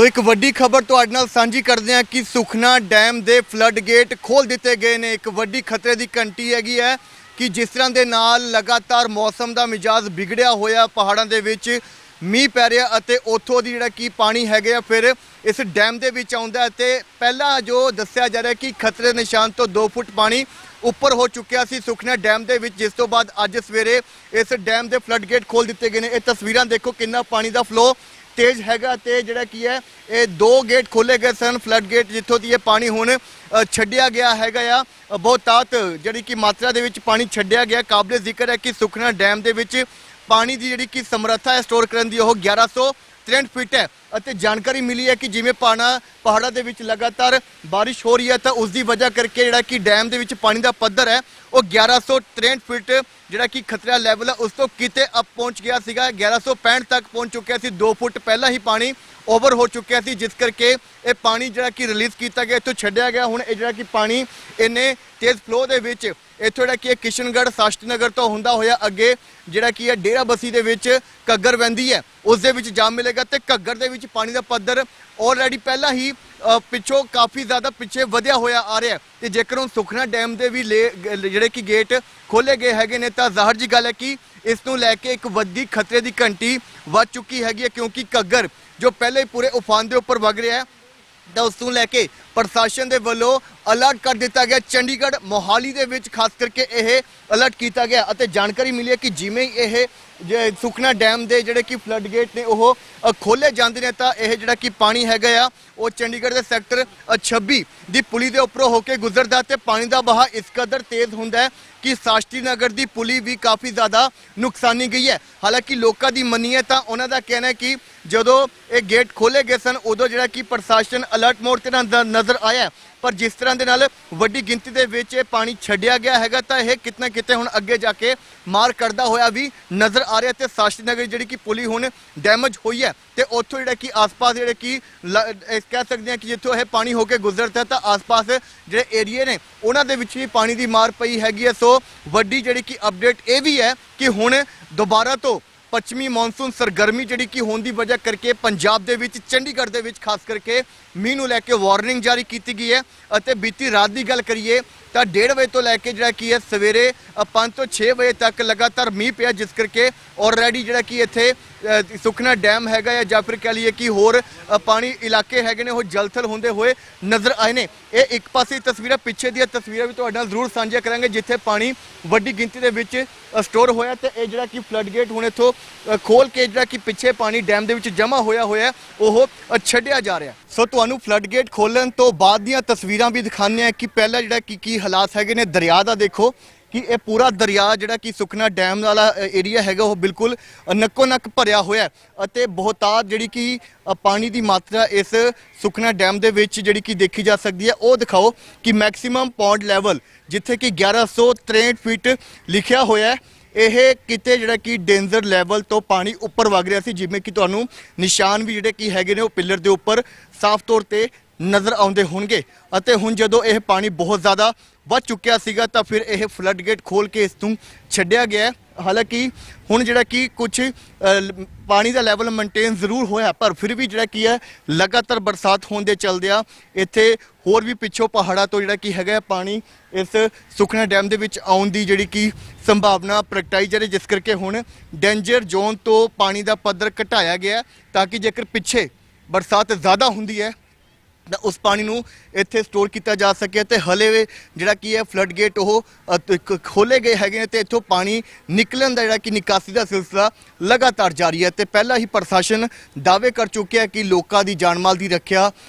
ਸੋ ਇੱਕ ਵੱਡੀ ਖਬਰ ਤੁਹਾਡੇ ਨਾਲ ਸਾਂਝੀ ਕਰਦੇ ਹਾਂ ਕਿ ਸੁਖਨਾ ਡੈਮ ਦੇ ਫਲੱਡ ਗੇਟ ਖੋਲ ਦਿੱਤੇ ਗਏ ਨੇ। ਇੱਕ ਵੱਡੀ ਖਤਰੇ ਦੀ ਘੰਟੀ ਹੈਗੀ ਹੈ ਕਿ ਜਿਸ ਤਰ੍ਹਾਂ ਦੇ ਨਾਲ ਲਗਾਤਾਰ ਮੌਸਮ ਦਾ ਮਿਜਾਜ਼ ਵਿਗੜਿਆ ਹੋਇਆ, ਪਹਾੜਾਂ ਦੇ ਵਿੱਚ ਮੀਂਹ ਪੈ ਰਿਹਾ ਅਤੇ ਉੱਥੋਂ ਦੀ ਜਿਹੜਾ ਕੀ ਪਾਣੀ ਹੈਗੇ ਆ, ਫਿਰ ਇਸ ਡੈਮ ਦੇ ਵਿੱਚ ਆਉਂਦਾ ਹੈ ਤੇ ਪਹਿਲਾਂ ਜੋ ਦੱਸਿਆ ਜਾ ਰਿਹਾ ਕਿ ਖਤਰੇ ਨਿਸ਼ਾਨ ਤੋਂ 2 ਫੁੱਟ ਪਾਣੀ ਉੱਪਰ ਹੋ ਚੁੱਕਿਆ ਸੀ ਸੁਖਨਾ ਡੈਮ ਦੇ ਵਿੱਚ। ਜਿਸ ਤੋਂ ਬਾਅਦ ਅੱਜ ਸਵੇਰੇ ਇਸ ਡੈਮ ਦੇ ਫਲੱਡ ਗੇਟ ਖੋਲ ਦਿੱਤੇ ਗਏ ਨੇ। ਇਹ ਤਸਵੀਰਾਂ ਦੇਖੋ ਕਿੰਨਾ ਪਾਣੀ ਦਾ ਫਲੋ ਤੇਜ਼ ਹੈਗਾ ਤੇ ਜਿਹੜਾ ਕੀ ਹੈ, ਇਹ ਦੋ ਗੇਟ ਖੋਲੇ ਗਏ ਸਨ ਫਲੱਡ ਗੇਟ ਜਿੱਥੋਂ ਦੀ ਇਹ ਪਾਣੀ ਹੁਣ ਛੱਡਿਆ ਗਿਆ ਹੈਗਾ ਆ। ਬਹੁਤਾਤ ਜਿਹੜੀ ਕਿ ਮਾਤਰਾ ਦੇ ਵਿੱਚ ਪਾਣੀ ਛੱਡਿਆ ਗਿਆ। ਕਾਬਲੇ ਜ਼ਿਕਰ ਹੈ ਕਿ ਸੁਖਨਾ ਡੈਮ ਦੇ ਵਿੱਚ ਪਾਣੀ ਦੀ ਜਿਹੜੀ ਕਿ ਸਮਰੱਥਾ ਹੈ ਸਟੋਰ ਕਰਨ ਦੀ ਉਹ 1163 ਫੀਟ ਹੈ ਅਤੇ ਜਾਣਕਾਰੀ ਮਿਲੀ ਹੈ ਕਿ ਜਿਵੇਂ ਪਾਣਾ ਪਹਾੜਾਂ ਦੇ ਵਿੱਚ ਲਗਾਤਾਰ ਬਾਰਿਸ਼ ਹੋ ਰਹੀ ਹੈ ਤਾਂ ਉਸ ਦੀ ਵਜ੍ਹਾ ਕਰਕੇ ਜਿਹੜਾ ਕਿ ਡੈਮ ਦੇ ਵਿੱਚ ਪਾਣੀ ਦਾ ਪੱਧਰ ਹੈ, ਉਹ 1163 ਫੀਟ ਜਿਹੜਾ ਕਿ ਖਤਰਾ ਲੈਵਲ ਹੈ, ਉਸ ਤੋਂ ਕਿਤੇ ਅਪ ਪਹੁੰਚ ਗਿਆ ਸੀਗਾ। 1165 ਤੱਕ ਪਹੁੰਚ ਚੁੱਕਿਆ ਸੀ। 2 ਫੁੱਟ ਪਹਿਲਾਂ ਹੀ ਪਾਣੀ ਓਵਰ ਹੋ ਚੁੱਕਿਆ ਸੀ, ਜਿਸ ਕਰਕੇ ਇਹ ਪਾਣੀ ਜਿਹੜਾ ਕਿ ਰਿਲੀਜ਼ ਕੀਤਾ ਗਿਆ, ਇੱਥੋਂ ਛੱਡਿਆ ਗਿਆ। ਹੁਣ ਇਹ ਜਿਹੜਾ ਕਿ ਪਾਣੀ ਇਹਨੇ ਤੇਜ਼ ਫਲੋ ਦੇ ਵਿੱਚ ਇੱਥੋਂ ਜਿਹੜਾ ਕਿ ਇਹ ਕਿਸ਼ਨਗੜ੍ਹ ਸਾਸ਼ਤੀ ਨਗਰ ਤੋਂ ਹੁੰਦਾ ਹੋਇਆ ਅੱਗੇ ਜਿਹੜਾ ਕਿ ਹੈ ਡੇਰਾ ਬਸੀ ਦੇ ਵਿੱਚ ਘੱਗਰ ਵਹਿੰਦੀ ਹੈ। ਉਸ ਦੇ ਵਿੱਚ ਜਾਮ ਮਿਲੇਗਾ ਤੇ ਘੱਗਰ ਦੇ ਵਿੱਚ ਪਾਣੀ ਦਾ ਪੱਧਰ ਆਲਰੇਡੀ ਪਹਿਲਾਂ ਹੀ ਪਿੱਛੋਂ ਕਾਫੀ ਜ਼ਿਆਦਾ ਪਿੱਛੇ ਵਧਿਆ ਹੋਇਆ ਆ ਰਿਹਾ ਹੈ ਤੇ ਜੇਕਰ ਹੁਣ ਸੁਖਨਾ ਡੈਮ ਦੇ ਵੀ ਲੇ- ਜਿਹੜੇ ਕਿ ਗੇਟ ਖੋਲੇ ਗਏ ਹੈਗੇ ਨੇ ਤਾਂ ਜ਼ਾਹਰ ਜੀ ਗੱਲ ਹੈ ਕਿ ਇਸ ਨੂੰ ਲੈ ਕੇ ਇੱਕ ਵੱਡੀ ਖਤਰੇ ਦੀ ਘੰਟੀ ਵੱਜ ਚੁੱਕੀ ਹੈਗੀ ਹੈ ਕਿਉਂਕਿ ਘੱਗਰ ਜੋ ਪਹਿਲੇ ਪੂਰੇ ਉਫਾਨ ਦੇ ਉੱਪਰ ਵਗ ਰਿਹਾ ਹੈ ਤਾਂ ਉਸ ਨੂੰ ਲੈ ਕੇ ਪ੍ਰਸ਼ਾਸਨ ਦੇ ਵੱਲੋਂ ਅਲਰਟ ਕਰ ਦਿੱਤਾ ਗਿਆ। ਚੰਡੀਗੜ੍ਹ ਮੋਹਾਲੀ ਦੇ ਵਿੱਚ ਖਾਸ ਕਰਕੇ ਇਹ ਅਲਰਟ ਕੀਤਾ ਗਿਆ ਅਤੇ ਜਾਣਕਾਰੀ ਮਿਲੀ ਹੈ ਕਿ ਜਿਵੇਂ ਹੀ ਇਹ ਜੇ ਸੁਖਨਾ ਡੈਮ ਦੇ ਜਿਹੜੇ ਕਿ ਫਲੱਡ ਗੇਟ ਨੇ ਉਹ ਅ, ਖੋਲੇ ਜਾਂਦੇ ਨੇ ਤਾਂ ਇਹ ਜਿਹੜਾ ਕਿ ਪਾਣੀ ਹੈਗਾ ਆ ਉਹ ਚੰਡੀਗੜ੍ਹ ਦੇ ਸੈਕਟਰ ਅ, 26 ਦੀ ਪੁਲੀ ਦੇ ਉੱਪਰੋਂ ਹੋ ਕੇ ਗੁਜ਼ਰਦਾ ਤੇ ਪਾਣੀ ਦਾ ਬਹਾਅ ਇਸ ਕਦਰ ਤੇਜ਼ ਹੁੰਦਾ ਹੈ ਕਿ ਸਾਸ਼ਤੀ ਨਗਰ ਦੀ ਪੁਲੀ ਵੀ ਕਾਫੀ ਜ਼ਿਆਦਾ ਨੁਕਸਾਨੀ ਗਈ ਹੈ। ਹਾਲਾਂਕਿ ਲੋਕਾਂ ਦੀ ਮੰਨੀਏ ਤਾਂ ਉਹਨਾਂ ਦਾ ਕਹਿਣਾ ਹੈ ਕਿ ਜਦੋਂ ਇਹ ਗੇਟ ਖੋਲੇ ਗਏ ਸਨ ਉਦੋਂ ਜਿਹੜਾ ਕਿ ਪ੍ਰਸ਼ਾਸਨ ਅਲਰਟ ਮੋਡ ਤੇ ਨਜ਼ਰ- ਨਜ਼ਰ ਆਇਆ ਪਰ ਜਿਸ ਤਰ੍ਹਾਂ ਦੇ ਨਾਲ ਵੱਡੀ ਗਿਣਤੀ ਦੇ ਵਿੱਚ ਇਹ ਪਾਣੀ ਛੱਡਿਆ ਗਿਆ ਹੈਗਾ, ਤਾਂ ਇਹ ਕਿਤਨਾ ਕਿਤੇ ਹੁਣ ਅੱਗੇ ਜਾ ਕੇ ਮਾਰ ਕਰਦਾ ਹੋਇਆ ਵੀ ਨਜ਼ਰ ਆ ਰਿਹਾ ਤੇ ਸਾਸ਼ਤੀ ਨਗਰ ਜਿਹੜੀ ਕਿ ਪੁਲੀ ਹੁਣ ਡੈਮੇਜ ਹੋਈ ਹੈ ਤੇ ਉੱਥੋਂ ਜਿਹੜਾ ਕਿ ਆਸ-ਪਾਸ ਜਿਹੜੇ ਕਿ ਲ- ਕਹਿ ਸਕਦੇ ਹਾਂ ਕਿ ਜਿੱਥੋਂ ਇਹ ਪਾਣੀ ਹੋ ਕੇ ਗੁਜ਼ਰਦਾ ਹੈ, ਤਾਂ ਆਸ-ਪਾਸ ਜਿਹੜੇ ਏਰੀਏ ਨੇ, ਉਹਨਾਂ ਦੇ ਵਿੱਚ ਵੀ ਪਾਣੀ ਦੀ ਮਾਰ ਪਈ ਹੈਗੀ ਹੈ। ਸੋ ਵੱਡੀ ਜਿਹੜੀ ਕਿ ਅਪਡੇਟ ਇਹ ਵੀ ਹੈ ਕਿ ਹੁਣ ਦੁਬਾਰਾ ਤੋਂ ਪੱਛਮੀ ਮੌਨਸੂਨ ਸਰਗਰਮੀ ਜਿਹੜੀ ਕਿ ਹੋਣ ਦੀ ਵਜ੍ਹਾ ਕਰਕੇ ਪੰਜਾਬ ਦੇ ਵਿੱਚ, ਚੰਡੀਗੜ੍ਹ ਦੇ ਵਿੱਚ ਖਾਸ ਕਰਕੇ ਮੀਂਹ ਨੂੰ ਲੈ ਕੇ ਵਾਰਨਿੰਗ ਜਾਰੀ ਕੀਤੀ ਗਈ ਹੈ। ਅਤੇ ਬੀਤੀ ਰਾਤ ਦੀ ਗੱਲ ਕਰੀਏ ਤਾਂ 1:30 ਵਜੇ ਤੋਂ ਲੈ ਕੇ ਜਿਹੜਾ ਕੀ ਹੈ ਸਵੇਰੇ 5 ਤੋਂ 6 ਵਜੇ ਤੱਕ ਲਗਾਤਾਰ ਮੀਂਹ ਪਿਆ ਜਿਸ ਕਰਕੇ ਆਲਰੇਡੀ ਜਿਹੜਾ ਕਿ ਇੱਥੇ ਸੁਖਨਾ ਡੈਮ ਹੈਗਾ ਜਾਂ ਜਾਂ ਫਿਰ ਕਹ ਲਈਏ ਕਿ ਹੋਰ ਪਾਣੀ ਇਲਾਕੇ ਹੈਗੇ ਨੇ ਉਹ ਜਲਥਲ ਹੁੰਦੇ ਹੋਏ ਨਜ਼ਰ ਆਏ ਨੇ। ਇਹ ਇੱਕ ਪਾਸੇ ਤਸਵੀਰਾਂ ਪਿੱਛੇ ਦੀਆਂ ਤਸਵੀਰਾਂ ਵੀ ਤੁਹਾਡੇ ਨਾਲ ਜ਼ਰੂਰ ਸਾਂਝੀਆਂ ਕਰਾਂਗੇ ਜਿੱਥੇ ਪਾਣੀ ਵੱਡੀ ਗਿਣਤੀ ਦੇ ਵਿੱਚ ਸਟੋਰ ਹੋਇਆ ਤੇ ਇਹ ਜਿਹੜਾ ਕਿ ਫਲੱਡ ਗੇਟ ਹੁਣ ਇੱਥੋਂ ਅ, ਖੋਲ ਕੇ ਜਿਹੜਾ ਕਿ ਪਿੱਛੇ ਪਾਣੀ ਡੈਮ ਦੇ ਵਿੱਚ ਜਮ੍ਹਾਂ ਹੋਇਆ ਹੋਇਆ ਉਹ ਛੱਡਿਆ ਜਾ ਰਿਹਾ। ਸੋ ਤੁਹਾਨੂੰ ਫਲੱਡ ਗੇਟ ਖੋਲਣ ਤੋਂ ਬਾਅਦ ਦੀਆਂ ਤਸਵੀਰਾਂ ਵੀ ਦਿਖਾਉਂਦੇ ਆ ਕਿ ਪਹਿਲਾਂ ਜਿਹੜਾ ਕੀ ਕੀ ਹਾਲਾਤ ਹੈਗੇ ਨੇ ਦਰਿਆ ਦਾ ਦੇਖੋ ਕਿ ਇਹ ਪੂਰਾ ਦਰਿਆ ਜਿਹੜਾ ਕਿ ਸੁਖਨਾ ਡੈਮ ਵਾਲਾ ਏਰੀਆ ਹੈਗਾ, ਉਹ ਬਿਲਕੁਲ ਨੱਕੋ ਨੱਕ ਭਰਿਆ ਹੋਇਆ ਅਤੇ ਬਹੁਤਾਤ ਜਿਹੜੀ ਕਿ ਪਾਣੀ ਦੀ ਮਾਤਰਾ ਇਸ ਸੁਖਨਾ ਡੈਮ ਦੇ ਵਿੱਚ ਜਿਹੜੀ ਕਿ ਦੇਖੀ ਜਾ ਸਕਦੀ ਹੈ। ਉਹ ਦਿਖਾਓ ਕਿ ਮੈਕਸਿਮਮ ਪੌਂਡ ਲੈਵਲ ਜਿੱਥੇ ਕਿ 1163 ਫੀਟ ਲਿਖਿਆ ਹੋਇਆ ਹੈ। ਇਹ ਕਿਤੇ ਜਿਹੜਾ ਕਿ ਡੇਂਜਰ ਲੈਵਲ ਤੋਂ ਪਾਣੀ ਉੱਪਰ ਵਗ ਰਿਹਾ ਸੀ, ਜਿਵੇਂ ਕਿ ਤੁਹਾਨੂੰ ਨਿਸ਼ਾਨ ਵੀ ਜਿਹੜੇ ਕਿ ਹੈਗੇ ਨੇ ਉਹ ਪਿੱਲਰ ਦੇ ਉੱਪਰ ਸਾਫ਼ ਤੌਰ ਤੇ ਨਜ਼ਰ ਆਉਂਦੇ ਹੋਣਗੇ। ਅਤੇ ਹੁਣ ਜਦੋਂ ਇਹ ਪਾਣੀ ਬਹੁਤ ਜ਼ਿਆਦਾ ਵੱਧ ਚੁੱਕਿਆ ਸੀਗਾ, ਤਾਂ ਫਿਰ ਇਹ ਫਲੱਡ ਗੇਟ ਖੋਲ ਕੇ ਇਸ ਨੂੰ ਛੱਡਿਆ ਗਿਆ ਹਾਲਾਂਕਿ ਹੁਣ ਜਿਹੜਾ ਕਿ ਕੁਝ ਪਾਣੀ ਦਾ ਲੈਵਲ ਮੇਨਟੇਨ ਜ਼ਰੂਰ ਹੋਇਆ, ਪਰ ਫਿਰ ਵੀ ਜਿਹੜਾ ਕੀ ਹੈ, ਲਗਾਤਾਰ ਬਰਸਾਤ ਹੋਣ ਦੇ ਚਲਦਿਆਂ ਇੱਥੇ ਹੋਰ ਵੀ ਪਿੱਛੋਂ ਪਹਾੜਾਂ ਤੋਂ ਜਿਹੜਾ ਕੀ ਹੈਗਾ ਪਾਣੀ ਇਸ ਸੁਖਨਾ ਡੈਮ ਦੇ ਵਿੱਚ ਆਉਣ ਦੀ ਜਿਹੜੀ ਕੀ ਸੰਭਾਵਨਾ ਪ੍ਰਗਟਾਈ ਜਾ ਰਹੀ, ਜਿਸ ਕਰਕੇ ਹੁਣ ਡੇਂਜਰ ਜ਼ੋਨ ਤੋਂ ਪਾਣੀ ਦਾ ਪੱਧਰ ਘਟਾਇਆ ਗਿਆ ਤਾਂ ਕਿ ਜੇਕਰ ਪਿੱਛੇ ਬਰਸਾਤ ਜ਼ਿਆਦਾ ਹੁੰਦੀ ਹੈ ਤਾਂ ਉਸ ਪਾਣੀ ਨੂੰ ਇੱਥੇ ਸਟੋਰ ਕੀਤਾ ਜਾ ਸਕੇ ਤੇ ਹਲੇ ਜਿਹੜਾ ਕੀ ਹੈ ਫਲੱਡ ਗੇਟ ਉਹ ਅ, ਖੋਲੇ ਗਏ ਹੈਗੇ ਨੇ ਤੇ ਇੱਥੋਂ ਪਾਣੀ ਨਿਕਲਣ ਦਾ ਜਿਹੜਾ ਕਿ ਨਿਕਾਸੀ ਦਾ ਸਿਲਸਿਲਾ ਲਗਾਤਾਰ ਜਾਰੀ ਹੈ ਤੇ ਪਹਿਲਾਂ ਹੀ ਪ੍ਰਸ਼ਾਸਨ ਦਾਅਵੇ ਕਰ ਚੁੱਕਿਆ ਕਿ ਲੋਕਾਂ ਦੀ ਜਾਨ ਮਾਲ ਦੀ ਰੱਖਿਆ